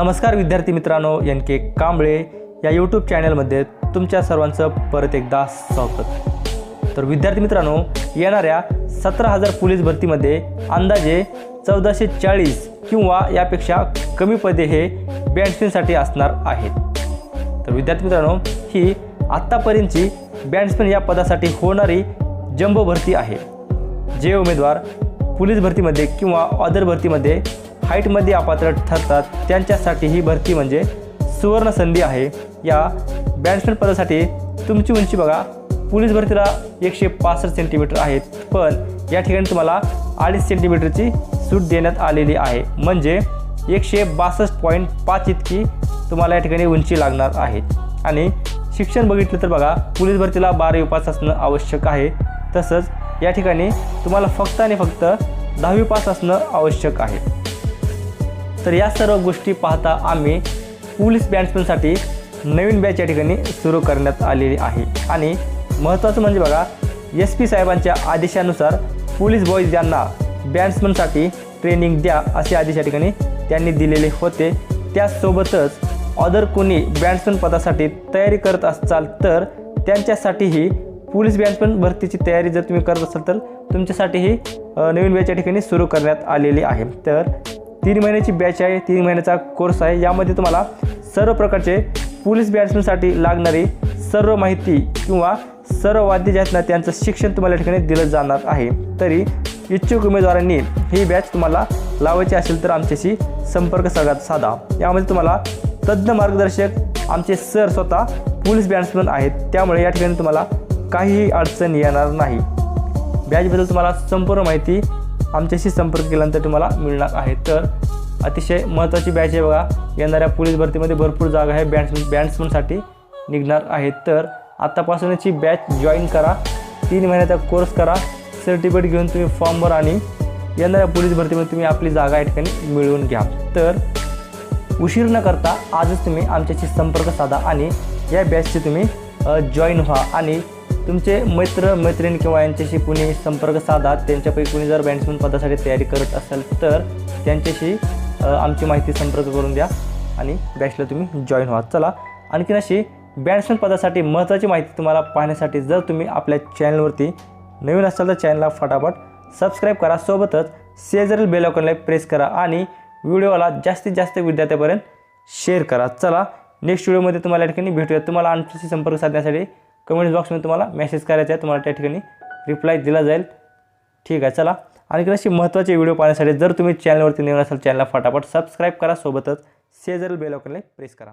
नमस्कार विद्यार्थी मित्रांनो एन के कांबळे या यूट्यूब चॅनलमध्ये तुमच्या सर्वांचं परत एकदा स्वागत तर विद्यार्थी मित्रांनो येणाऱ्या सतरा हजार पोलीस भरतीमध्ये अंदाजे चौदाशे चाळीस किंवा यापेक्षा कमी पदे हे बँड्समॅनसाठी असणार आहेत. तर विद्यार्थी मित्रांनो ही आत्तापर्यंतची बँड्समॅन या पदासाठी होणारी जंबो भरती आहे. जे उमेदवार पोलीस भरतीमध्ये किंवा ऑदर भरतीमध्ये हाईटमध्ये अपात्र ठरतात. त्यांच्यासाठी ही भरती म्हणजे सुवर्ण संधी आहे. या बॅट्समॅन पदासाठी तुमची उंची बघा. पोलीस भरतीला एकशे पासष्ट सेंटीमीटर आहेत. पण या ठिकाणी तुम्हाला अडीच सेंटीमीटरची सूट देण्यात आलेली आहे. म्हणजे एकशे बासष्ट पॉईंट पाच इतकी तुम्हाला या ठिकाणी उंची लागणार आहे. आणि शिक्षण बघितलं तर बघा पोलीस भरतीला बारावी पास असणं आवश्यक आहे. तसंच या ठिकाणी तुम्हाला फक्त आणि फक्त दहावी पास असणं आवश्यक आहे. तर या सर्व गोष्टी पाहता आम्ही पोलीस बॅट्समॅनसाठी नवीन बॅच या ठिकाणी सुरू करण्यात आलेली आहे. आणि महत्त्वाचं म्हणजे बघा एस पी साहेबांच्या आदेशानुसार पोलीस बॉईज यांना बॅट्समनसाठी ट्रेनिंग द्या असे आदेश या ठिकाणी त्यांनी दिलेले होते. त्याचसोबतच अदर कोणी बॅट्समन पदासाठी तयारी करत असाल तर त्यांच्यासाठीही पोलीस बॅट्समन भरतीची तयारी जर तुम्ही करत असाल तर तुमच्यासाठीही नवीन बॅच या ठिकाणी सुरू करण्यात आलेली आहे. तर तीन महिन्याची बॅच आहे तीन महिन्याचा कोर्स आहे. यामध्ये तुम्हाला सर्व प्रकारचे पोलीस बॅट्समनसाठी लागणारी सर्व माहिती किंवा सर्व वाद्य जे आहेत ना त्यांचं शिक्षण तुम्हाला या ठिकाणी दिलं जाणार आहे. तरी इच्छुक उमेदवारांनी ही बॅच तुम्हाला लावायची असेल तर आमच्याशी संपर्क साधा साधा. यामध्ये तुम्हाला तज्ज्ञ मार्गदर्शक आमचे सर स्वतः पोलीस बॅट्समन आहेत. त्यामुळे या ठिकाणी तुम्हाला काहीही अडचण येणार नाही. बॅचबद्दल तुम्हाला संपूर्ण माहिती आमच्याशी संपर्क केल्यानंतर तुम्हाला मिळणार आहे. तर अतिशय महत्त्वाची बॅच आहे बघा. येणाऱ्या पोलीस भरतीमध्ये भरपूर जागा आहे. बँड्स बँड्समनसाठी निघणार आहेत. तर आत्तापासूनची बॅच जॉईन करा. तीन महिन्याचा कोर्स करा. सर्टिफिकेट घेऊन तुम्ही फॉर्म भरा आणि येणाऱ्या पोलीस भरतीमध्ये तुम्ही आपली जागा या ठिकाणी मिळवून घ्या. तर उशीर न करता आजच तुम्ही आमच्याशी संपर्क साधा आणि या बॅचचे तुम्ही जॉईन व्हा आणि तुमचे मित्र मैत्रीण किंवा यांच्याशी कुणी संपर्क साधा त्यांच्यापैकी कुणी जर बॅट्समन पदासाठी तयारी करत असेल तर त्यांच्याशी आमची माहिती संपर्क करून द्या आणि बॅचला तुम्ही जॉईन व्हा. चला आणखीन अशी बॅट्समन पदासाठी महत्त्वाची माहिती तुम्हाला पाहण्यासाठी जर तुम्ही आपल्या चॅनलवरती नवीन असाल तर चॅनलला फटाफट सबस्क्राईब करा. सोबतच शेजारील बेल प्रेस करा आणि व्हिडिओला जास्तीत जास्त विद्यार्थ्यापर्यंत शेअर करा. चला नेक्स्ट व्हिडिओमध्ये तुम्हाला या ठिकाणी भेटूया. तुम्हाला आमच्याशी संपर्क साधण्यासाठी कमेंट बॉक्समध्ये तुम्हाला मेसेज करायचा आहे. तुम्हाला त्या ठिकाणी रिप्लाय दिला जाईल. ठीक आहे चला. आणि अशी महत्त्वाचे व्हिडिओ पाहण्यासाठी जर तुम्ही चॅनलवरती नवीन असाल चॅनलला फटाफट सबस्क्राईब करा. सोबतच शेजारील बेल आयकॉनला प्रेस करा.